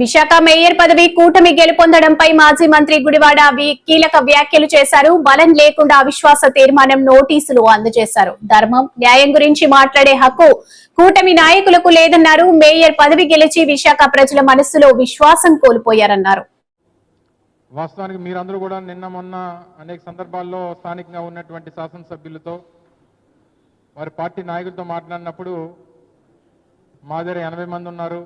Visakha mayor పదవి కూటమి గెలుపొందడంపై మాజీ మంత్రి గుడివాడ కీలక వ్యాఖ్యలు చేశారు. బలం లేకుండా అవిశ్వాస తీర్మానం నోటీసులు అందజేశారు. ధర్మం న్యాయం గురించి మాట్లాడే హక్కు కూటమి నాయకులకు లేదన్నారు. మేయర్ పదవి గెలిచి విశాఖ ప్రజల మనస్సులో విశ్వాసం కోల్పోయారన్నారు. వాస్తవానికి మీరందరూ కూడా నిన్న మొన్న అనేక సందర్భాల్లో స్థానికంగా ఉన్నటువంటి శాసనసభ్యులతో వారి పార్టీ నాయకులతో మాట్లాడినప్పుడు మా దగ్గర ఎనభై మంది ఉన్నారు.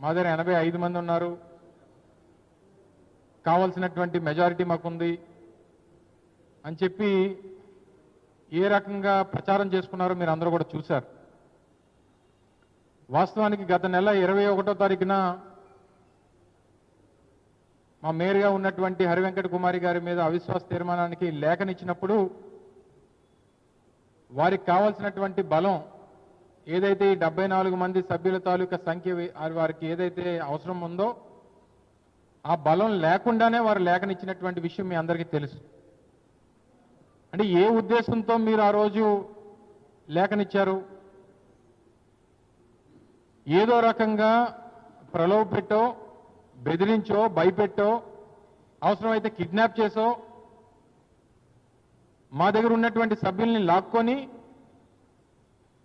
మా దగ్గర ఎనభై ఐదు మంది ఉన్నారు. కావాల్సినటువంటి మెజారిటీ మాకుంది. అని చెప్పి ఏ రకంగా ప్రచారం చేసుకున్నారో మీరు అందరూ కూడా చూశారు. వాస్తవానికి గత నెల ఇరవై ఒకటో తారీఖున మా మేయర్గా ఉన్నటువంటి హరివెంకట కుమారి గారి మీద అవిశ్వాస తీర్మానానికి లేఖనిచ్చినప్పుడు వారికి కావాల్సినటువంటి బలం ఏదైతే ఈ డెబ్బై నాలుగు మంది సభ్యుల తాలూకా సంఖ్య వారికి ఏదైతే అవసరం ఉందో ఆ బలం లేకుండానే వారు లేఖనిచ్చినటువంటి విషయం మీ అందరికీ తెలుసు. అంటే ఏ ఉద్దేశంతో మీరు ఆ రోజు లేఖనిచ్చారు? ఏదో రకంగా ప్రలోభ పెట్టో బెదిరించో భయపెట్టో అవసరమైతే కిడ్నాప్ చేసో మా దగ్గర ఉన్నటువంటి సభ్యుల్ని లాక్కొని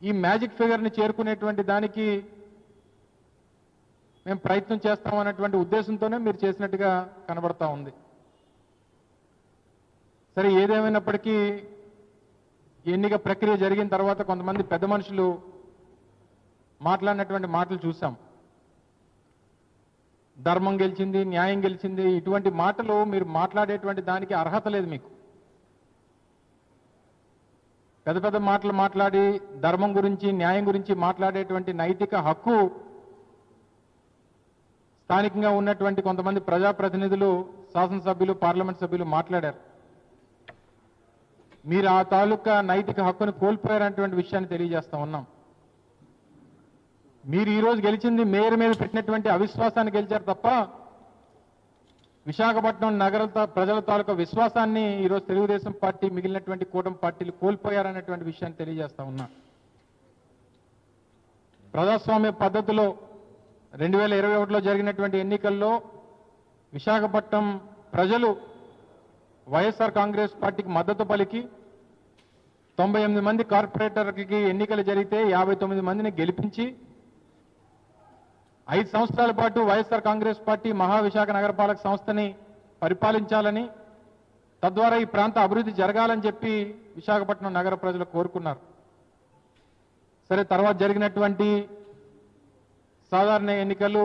ఈ మ్యాజిక్ ఫిగర్ని చేరుకునేటువంటి దానికి మేము ప్రయత్నం చేస్తామన్నటువంటి ఉద్దేశంతోనే మీరు చేసినట్టుగా కనబడతా ఉంది. సరే ఏదేమైనప్పటికీ ఎన్నిక ప్రక్రియ జరిగిన తర్వాత కొంతమంది పెద్ద మనుషులు మాట్లాడినటువంటి మాటలు చూసాం ధర్మం గెలిచింది న్యాయం గెలిచింది ఇటువంటి మాటలు మీరు మాట్లాడేటువంటి దానికి అర్హత లేదు మీకు. పెద్ద పెద్ద మాటలు మాట్లాడి ధర్మం గురించి న్యాయం గురించి మాట్లాడేటువంటి నైతిక హక్కు స్థానికంగా ఉన్నటువంటి కొంతమంది ప్రజాప్రతినిధులు శాసనసభ్యులు పార్లమెంట్ సభ్యులు మాట్లాడారు. మీరు ఆ తాలూకా నైతిక హక్కును కోల్పోయారనేటువంటి విషయాన్ని తెలియజేస్తా ఉన్నాం. మీరు ఈరోజు గెలిచింది మేయర్ మీద పెట్టినటువంటి అవిశ్వాసాన్ని గెలిచారు తప్ప విశాఖపట్నం నగర ప్రజల తాలూకా విశ్వాసాన్ని ఈరోజు తెలుగుదేశం పార్టీ మిగిలినటువంటి కూటమి పార్టీలు కోల్పోయారనేటువంటి విషయాన్ని తెలియజేస్తా ఉన్నా. ప్రజాస్వామ్య పద్ధతిలో రెండు వేల ఇరవై ఒకటిలో జరిగినటువంటి ఎన్నికల్లో విశాఖపట్నం ప్రజలు వైఎస్ఆర్ కాంగ్రెస్ పార్టీకి మద్దతు పలికి తొంభై ఎనిమిది మంది కార్పొరేటర్లకి ఎన్నికలు జరిగితే యాభై తొమ్మిది మందిని గెలిపించి ఐదు సంవత్సరాల పాటు వైఎస్ఆర్ కాంగ్రెస్ పార్టీ మహావిశాఖ నగరపాలక సంస్థని పరిపాలించాలని తద్వారా ఈ ప్రాంత అభివృద్ధి జరగాలని చెప్పి విశాఖపట్నం నగర ప్రజలు కోరుకున్నారు. సరే తర్వాత జరిగినటువంటి సాధారణ ఎన్నికలు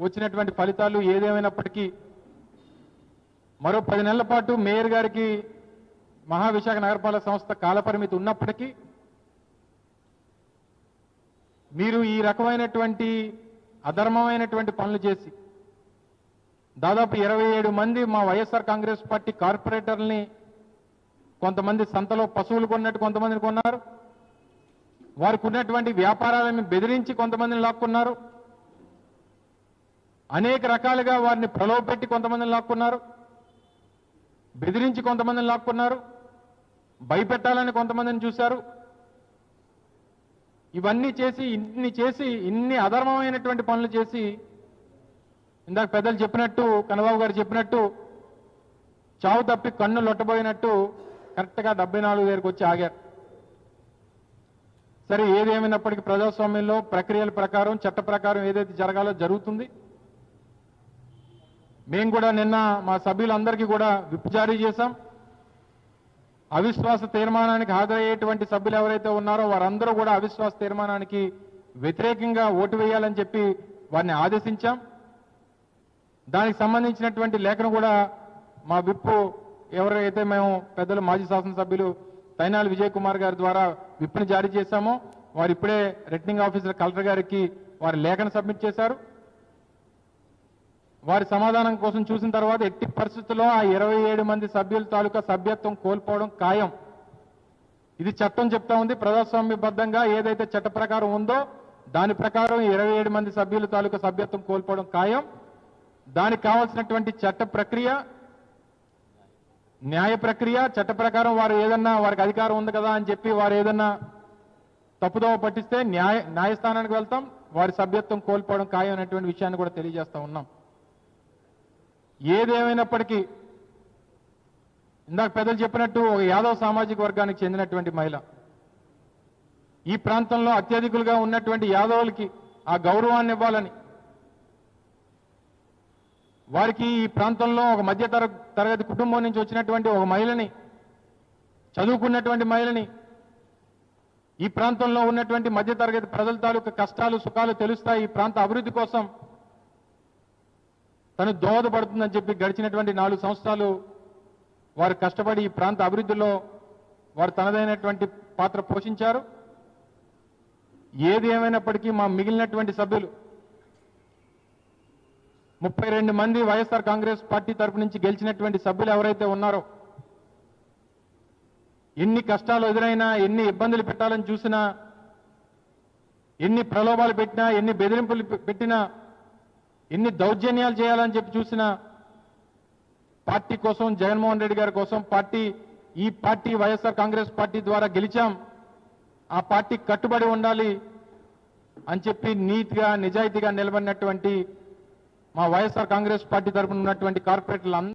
వచ్చినటువంటి ఫలితాలు ఏదేమైనప్పటికీ మరో పది నెలల పాటు మేయర్ గారికి మహావిశాఖ నగరపాలక సంస్థ కాలపరిమితి ఉన్నప్పటికీ మీరు ఈ రకమైనటువంటి అధర్మమైనటువంటి పనులు చేసి దాదాపు ఇరవై ఏడు మంది మా వైఎస్ఆర్ కాంగ్రెస్ పార్టీ కార్పొరేటర్ని కొంతమంది సంతలో పశువులు కొన్నట్టు కొంతమందిని కొన్నారు. వారికి ఉన్నటువంటి వ్యాపారాలను బెదిరించి కొంతమందిని లాక్కున్నారు. అనేక రకాలుగా వారిని ప్రలోభపెట్టి కొంతమందిని లాక్కున్నారు. బెదిరించి కొంతమందిని లాక్కున్నారు. భయపెట్టాలని కొంతమందిని చూశారు. ఇవన్నీ చేసి ఇన్ని చేసి ఇన్ని అధర్మమైనటువంటి పనులు చేసి ఇందాక పెద్దలు చెప్పినట్టు కన్నబాబు గారు చెప్పినట్టు చావు తప్పి కన్ను లొట్టబోయినట్టు కరెక్ట్గా డెబ్బై నాలుగు దగ్గరికి వచ్చి ఆగారు. సరే ఏదేమైనప్పటికీ ప్రజాస్వామ్యంలో ప్రక్రియల ప్రకారం చట్ట ప్రకారం ఏదైతే జరగాలో జరుగుతుంది. మేము కూడా నిన్న మా సభ్యులందరికీ కూడా విప్ జారీ చేశాం. అవిశ్వాస తీర్మానానికి హాజరయ్యేటువంటి సభ్యులు ఎవరైతే ఉన్నారో వారందరూ కూడా అవిశ్వాస తీర్మానానికి వ్యతిరేకంగా ఓటు వేయాలని చెప్పి వారిని ఆదేశించాం. దానికి సంబంధించినటువంటి లేఖను కూడా మా విప్పు ఎవరైతే మేము పెద్దలు మాజీ శాసనసభ్యులు తైనాలి విజయ్ కుమార్ గారి ద్వారా విప్పుని జారీ చేశామో వారు ఇప్పుడే రిటర్నింగ్ ఆఫీసర్ కలెక్టర్ గారికి వారి లేఖను సబ్మిట్ చేశారు. వారి సమాధానం కోసం చూసిన తర్వాత ఎట్టి పరిస్థితుల్లో ఆ ఇరవై ఏడు మంది సభ్యుల తాలూకా సభ్యత్వం కోల్పోవడం ఖాయం. ఇది చట్టం చెప్తా ఉంది. ప్రజాస్వామ్యబద్ధంగా ఏదైతే చట్ట ప్రకారం ఉందో దాని ప్రకారం ఇరవై ఏడు మంది సభ్యుల తాలూకా సభ్యత్వం కోల్పోవడం ఖాయం. దానికి కావాల్సినటువంటి చట్ట ప్రక్రియ న్యాయ ప్రక్రియ చట్ట ప్రకారం వారు ఏదన్నా వారికి అధికారం ఉంది కదా అని చెప్పి వారు ఏదన్నా తప్పుదోవ పట్టిస్తే న్యాయ న్యాయస్థానానికి వెళ్తాం. వారి సభ్యత్వం కోల్పోవడం ఖాయం అనేటువంటి విషయాన్ని కూడా తెలియజేస్తా ఉన్నాం. ఏదేమైనప్పటికీ ఇందాక పెద్దలు చెప్పినట్టు ఒక యాదవ్ సామాజిక వర్గానికి చెందినటువంటి మహిళ. ఈ ప్రాంతంలో అత్యధికులుగా ఉన్నటువంటి యాదవులకి ఆ గౌరవాన్ని ఇవ్వాలని. వారికి ఈ ప్రాంతంలో ఒక మధ్య తరగతి కుటుంబం నుంచి వచ్చినటువంటి ఒక మహిళని చదువుకున్నటువంటి మహిళని ఈ ప్రాంతంలో ఉన్నటువంటి మధ్య తరగతి ప్రజల తాలూకు కష్టాలు సుఖాలు తెలుస్తాయి ఈ ప్రాంత అభివృద్ధి కోసం. తను దోహదపడుతుందని చెప్పి గడిచినటువంటి నాలుగు సంవత్సరాలు వారు కష్టపడి ఈ ప్రాంత అభివృద్ధిలో వారు తనదైనటువంటి పాత్ర పోషించారు. ఏది ఏమైనప్పటికీ మా మిగిలినటువంటి సభ్యులు ముప్పై రెండు మంది వైఎస్ఆర్ కాంగ్రెస్ పార్టీ తరపు నుంచి గెలిచినటువంటి సభ్యులు ఎవరైతే ఉన్నారో ఎన్ని కష్టాలు ఎదురైనా ఎన్ని ఇబ్బందులు పెట్టాలని చూసినా ఎన్ని ప్రలోభాలు పెట్టినా ఎన్ని బెదిరింపులు పెట్టినా ఎన్ని దౌర్జన్యాలు చేయాలని చెప్పి చూసిన పార్టీ కోసం జగన్మోహన్ రెడ్డి గారి కోసం పార్టీ ఈ పార్టీ వైఎస్ఆర్ కాంగ్రెస్ పార్టీ ద్వారా గెలిచాం. ఆ పార్టీ కట్టుబడి ఉండాలి అని చెప్పి నీతిగా నిజాయితీగా నిలబడినటువంటి మా వైఎస్ఆర్ కాంగ్రెస్ పార్టీ తరపున ఉన్నటువంటి కార్పొరేటర్లు